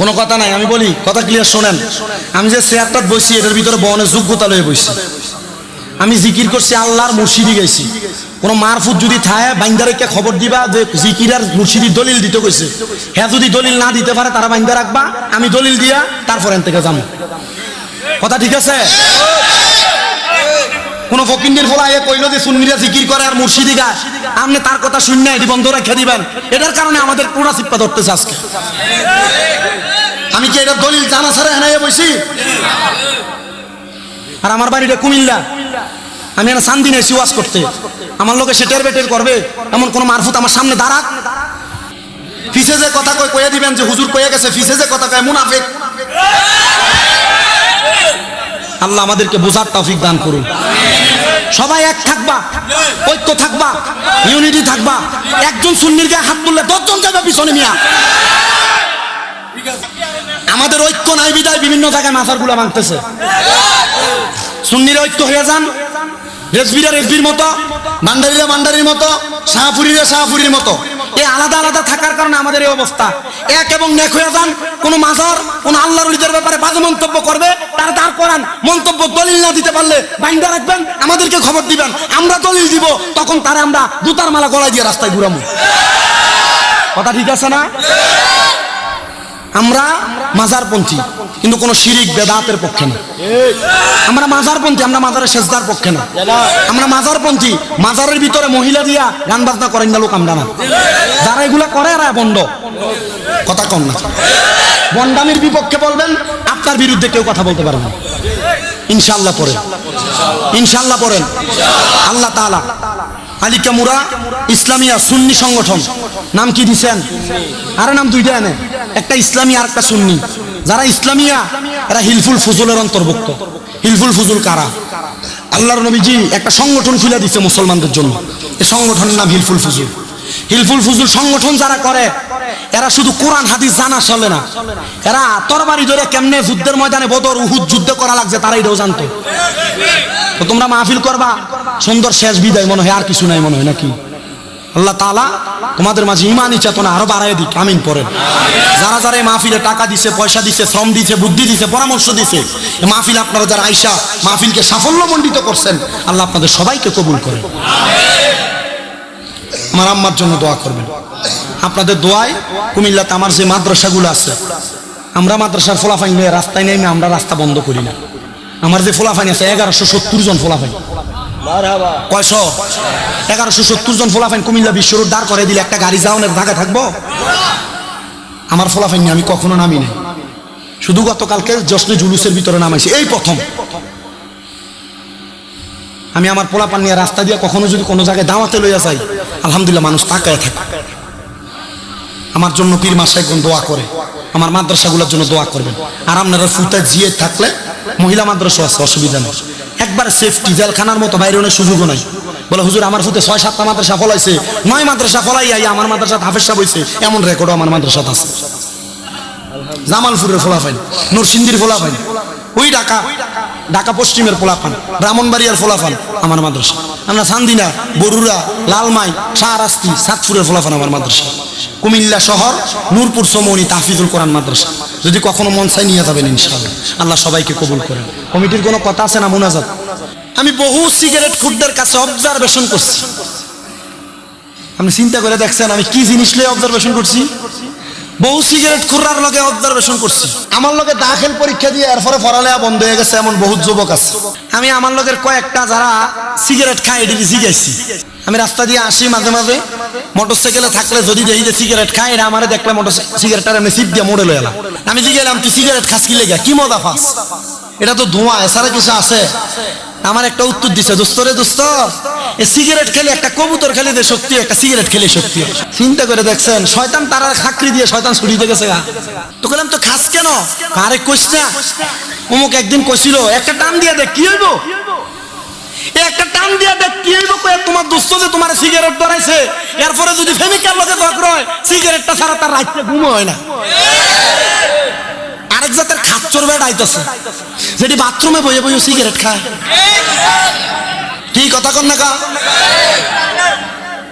কোনো কথা নাই, আমি বলি, কথা ক্লিয়ার শোনেন। আমি যে চেয়ারটা বসি, এটার ভিতরে বনের যোগ্যতা লয়ে বসি। আমি জিকির করছি, আল্লাহর মুর্শিদি গেছি কোনো মারফুত যদি থায় বাইন্দারেকে খবর দিবা যে জিকির আর দলিল দিতে কইছে। হ্যাঁ যদি দলিল না দিতে পারে, তারা বাইন্দা রাখবা, আমি দলিল দিয়া তারপর এন থেকে যাব কথা ঠিক আছে? কোন ফকিন্দির ফলা এ কইলো যে সুন্নিরা জিকির করে আর মুর্শিদি গায়। আপনি তার কথা শুননে এটি বন্ধ রেখে দিবেন। এটার কারণে আমাদের পুরা চিপ্পা ধরতেছে আজকে। আমি কি এটা দলিল জানা ছাড়া এনে বসি? আর আমার বাড়িটা কুমিল্লা। আমি এখানে শান্তি নেছি ওয়াজ করতে। আমার লোকে সেটের বেটের করবে, এমন কোন মারফুত আমার সামনে দাঁড়াক। ফিসে যে কথা কই কয়ে দিবেন যে হুজুর কয়ে গেছে, ফিসে যে কথা কয়, মুনাফিক। আল্লাহ আমাদেরকে বোঝার তৌফিক দান করুন। সবাই এক থাকবা, ঐক্য থাকবা, ইউনিটি থাকবা। একজন সুন্নির গায়ে হাত তুললে দশজন যাবে পিছনে মিয়া। আমাদের ঐক্য নাই বিদায়, বিভিন্ন জায়গায় মাথারগুলা ভাঙতেছে। সুন্নির ঐক্য হয়ে যান, রেজবিরা রেজবির মতো ভান্ডারিরা ভান্ডারির মতো, শাহপুরীরা শাহপুরীর মতো। এই আলাদা আলাদা থাকার কারণে আমাদের এই অবস্থা। এক এবং নেক হয়ে যান, কোন মাজার, কোন আল্লাহর লিদের ব্যাপারে বাজে মন্তব্য করবে, তার দাঁড় করান মন্তব্য দলিল না দিতে পারলে বাইন্দা রাখবেন, আমাদেরকে খবর দিবেন, আমরা দলিল দিব, তখন তারা আমরা জুতার মালা গলায় দিয়ে রাস্তায় ঘুরামু কথা ঠিক আছে না? আমরা মাজার মাজারপন্থী। কিন্তু কোনো শিরিক বেদাতের পক্ষে না। আমরা মাজারপন্থী, আমরা মাজারের শেষদার পক্ষে না। আমরা মাজারপন্থী, মাজারের ভিতরে মহিলা দিয়া গান বাজনা করেন না লোক আমরা না। যারা এগুলা করে এরা বন্ড কথা কম না। বন্ডামির বিপক্ষে বলবেন, আপনার বিরুদ্ধে কেউ কথা বলতে পারে না। ইনশাল্লাহ পড়েন। ইনশাল্লাহ পড়েন। আল্লাহ তাআলা আলিকামুরা ইসলামিয়া সুন্নি সংগঠন। নাম কি দিছেন? আরে নাম দুইটা এনে। একটা ইসলামী আর একটা সুন্নি। যারা ইসলামিয়া, এরা হিলফুল ফুজুলের অন্তর্ভুক্ত। হিলফুল ফুজুল কারা? আল্লাহর নবীজি একটা সংগঠন খুলে দিচ্ছে মুসলমানদের জন্য। এই সংগঠনের নাম হিলফুল ফুজুল। হিলফুল ফুজুল সংগঠন যারা করে, এরা শুধু কোরআন, হাদিস জানা, চলে না। এরা তরবারি ধরে কেমনে যুদ্ধের ময়দানে বদর, উহুদ যুদ্ধ করা লাগছে তারা এটাও জানতো। তো তোমরা মাহফিল করবা। সুন্দর শেষ বিদায় মনে হয়, আর কিছু নাই মনে হয় নাকি? আল্লাহ তালা তোমাদের মাঝে ইমানি চেতনা আরও বাড়াই দিক, আমিন পড়েন। যারা যারা এই মাহফিলে টাকা দিছে, পয়সা দিছে, শ্রম দিছে, বুদ্ধি দিছে, পরামর্শ দিছে মাহফিল আপনারা যারা আইসা মাহফিলকে সাফল্যমণ্ডিত করছেন, আল্লাহ আপনাদের সবাইকে কবুল করেন। আমার আম্মার জন্য দোয়া করবেন। আপনাদের দোয়ায় কুমিল্লাতে আমার যে মাদ্রাসাগুলো আছে, আমরা মাদ্রাসার ফলাফাইন নিয়ে রাস্তায় নেমে আমরা রাস্তা বন্ধ করি না। আমার যে ফলাফাইন আছে এগারোশো সত্তর জন ফলাফাইন কয়শো? এগারোশো সত্তর জন ফলাফাইন কুমিল্লা বিশ্ব রোড দাঁড় করে দিলে একটা গাড়ি যাওয়ানের ঢাকা থাকব? আমার ফলাফাইন আমি কখনো নামি নাই। শুধু গতকালকে জশ্নে জুলুসের ভিতরে নামাইছি এই প্রথম। আমি আমার পোলাপান নিয়ে রাস্তা দিয়ে কখনো যদি কোনো জায়গায় দাওয়াতে লইয়া যাই আলহামদুলিল্লাহ মানুষ তাকায় থাকে। আমার জন্য পীর মাসায় কোন দোয়া করে আমার মাদ্রাসাগুলোর জন্য দোয়া করবেন। আর আপনারা ফুতে জিয়ে থাকলে মহিলা মাদ্রাসা আছে, অসুবিধা নেই। একবার সেফটি জেলখানার মতো বাইরে অনেক সুযোগও নাই। বলে, হুজুর, আমার ফুতে ছয়, সাতটা মাদ্রাসা ফলাইছে। নয় মাদ্রাসা ফলাই আই আমার মাদ্রাসা হাফেজ সাহেব হয়েছে এমন রেকর্ডও আমার মাদ্রাসাত আছে। জামালপুরের ফোলাফাইন নরসিংদীর ফোলাফাইন ওই ঢাকা ঢাকা পশ্চিমের ফোলাফান ব্রাহ্মণবাড়িয়ার ফোলাফান আমার মাদ্রাসা। আমরা সান্দিনা বরুরা লালমাই শাহরাস্তি সাতপুরের ফোলাফান আমার মাদ্রাসা। কুমিল্লা শহর, নূরপুর সমনি তাহফিজুল কোরআন মাদ্রাসা। যদি কখনো মন চাই নিয়ে যাবেন ইনশাআল্লাহ। আল্লাহ সবাইকে কবুল করেন। কমিটির কোনো কথা আছে না মোনাজাত? আমি বহু সিগারেট খুরদের কাছে অবজারভেশন করছি। আপনি চিন্তা করে দেখছেন আমি কি জিনিস লয়ে অবজারভেশন করছি? বহু সিগারেট খুররার লগে অবজারভেশন করছি। আমার লগে দাখিল পরীক্ষা দিয়ে এরপরে পড়ালেখা বন্ধ হয়ে গেছে এমন বহুত যুবক আছে। আমি আমার লগের কয়েকটা যারা সিগারেট খায় এটি শিখাইছি আমি রাস্তা দিয়ে আসি মাঝে মাঝে। মোটর সাইকেলে থাকলে যদি দেখি যে সিগারেট খায় এটা আমারে দেখলে মোটর সিগারেটটা এমনি সিপ দিয়ে মোড়ে লয়ে এলাম। আমি জিগেলাম তুই সিগারেট খাস কি লেগে? কি মজা ফাস এটা তো ধোঁয়া এছাড়া কিছু আছে? আমার একটা উত্তর দিছে, দোস্ত রে দোস্ত সিগারেট খেলে একটা কবুতর খেলে যে শক্তি, একটা সিগারেট খেলে শক্তি। চিন্তা করে দেখছেন, শয়তান তারা খাকরি দিয়ে শয়তান ছুটিতে গেছে গা। তো বললাম তো খাস কেন? আরে কইস, অমুক একদিন কইছিল, একটা টান দিয়ে দেখ, কি হইব? একটা টান দিয়ে দেখ, কি হইব? তোমার দোস্ত যে তোমার সিগারেট ধরাইছে এরপরে যদি ফেমিকার লগে দরকার হয় সিগারেটটা ছাড়া তার রাত্রে ঘুম হয় না। আরেক জাতের খাচ্চর বেড যেটি বাথরুমে বইয়ে বইয়ে সিগারেট খায়। কি কথা কন না কা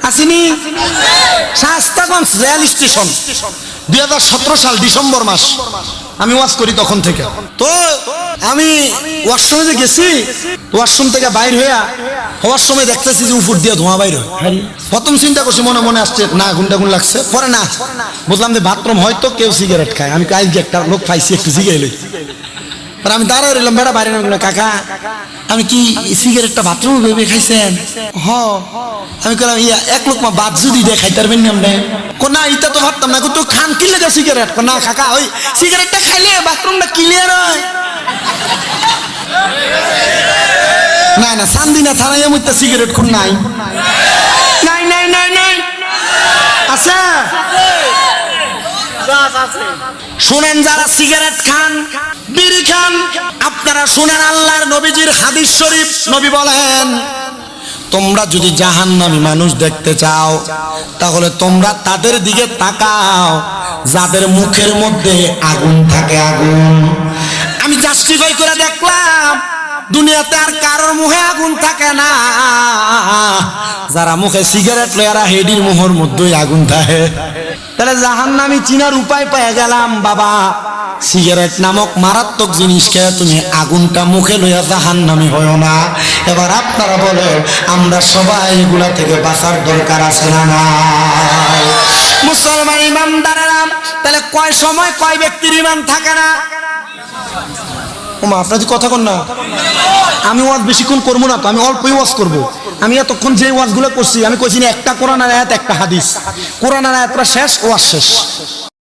আসিনি? Shaistaganj rail station. দুই হাজার সতেরো সাল ডিসেম্বর মাস। আমি ওয়াশ করি তখন থেকে। তো আমি ওয়াশরুমে যে গেছি ওয়াশরুম থেকে বাইর হইয়া হওয়ার সময় দেখতেছি যে উপর দিয়ে ধোঁয়া বাইর হয়। প্রথম চিন্তা করছি মনে মনে আসছে না গুন্ডা গুণ লাগছে। পরে না বুঝলাম যে বাথরুম হয়তো কেউ সিগারেট খায়। আমি কাজ একটা লোক পাইছি একটু সিগারেট লই। আর আমি দাঁড়ায় রইলাম বেড়া বাইরে নামে কাকা আমি কি সিগারেটটা বাথরুমে ভেবে খাইছেন? হ। আমি কলাম ইয়া এক লোক মা বাদ যদি দিয়ে খাইতে পারবেন না আপনি কো না ইটা তো ভাবতাম না তো খান কি লেগে সিগারেট কো না কাকা ওই সিগারেটটা খাইলে বাথরুমটা ক্লিয়ার হয়। না না সান্দিনা থানায় মধ্যে সিগারেট খুন নাই। নাই নাই নাই নাই। আছে? শুনেন যারা সিগারেট খান বিড়ি খান আপনারা শুনেন আল্লাহর নবীজির হাদিস শরীফ নবী বলেন তোমরা যদি জাহান্নামী মানুষ দেখতে চাও তাহলে তোমরা তাদের দিকে তাকাও যাদের মুখের মধ্যে আগুন থাকে আগুন। আমি জাস্টিফাই করে দেখলাম দুনিয়াতে আর কারোর মুখে আগুন থাকে না। যারা মুখে সিগারেট লয়ারা হেডির মুখের মধ্যে আগুন থাকে। তাহলে জাহান নামি চিনার উপায় পেয়ে গেলাম, বাবা। সিগারেট নামক মারাত্মক জিনিস খেয়ে তুমি আগুনটা মুখে লইয়া জাহান নামি হয় না। এবার আপনারা বলে আমরা সবাই এগুলা থেকে বাঁচার দরকার আছে না মুসলমান ইমানদারেরা, তাহলে কয় সময় কয় ব্যক্তির ইমান থাকে না? ওমা আপনাদের কথা কন না। আমি ওয়াজ বেশিক্ষণ করব না তো, আমি অল্পই ওয়াজ করব। আমি এতক্ষণ যে ওয়াজগুলো করছি, আমি কইছি না একটা কোরআন আয়াত, একটা হাদিস। কোরআন আয়াতটা শেষ, ওয়াজ শেষ।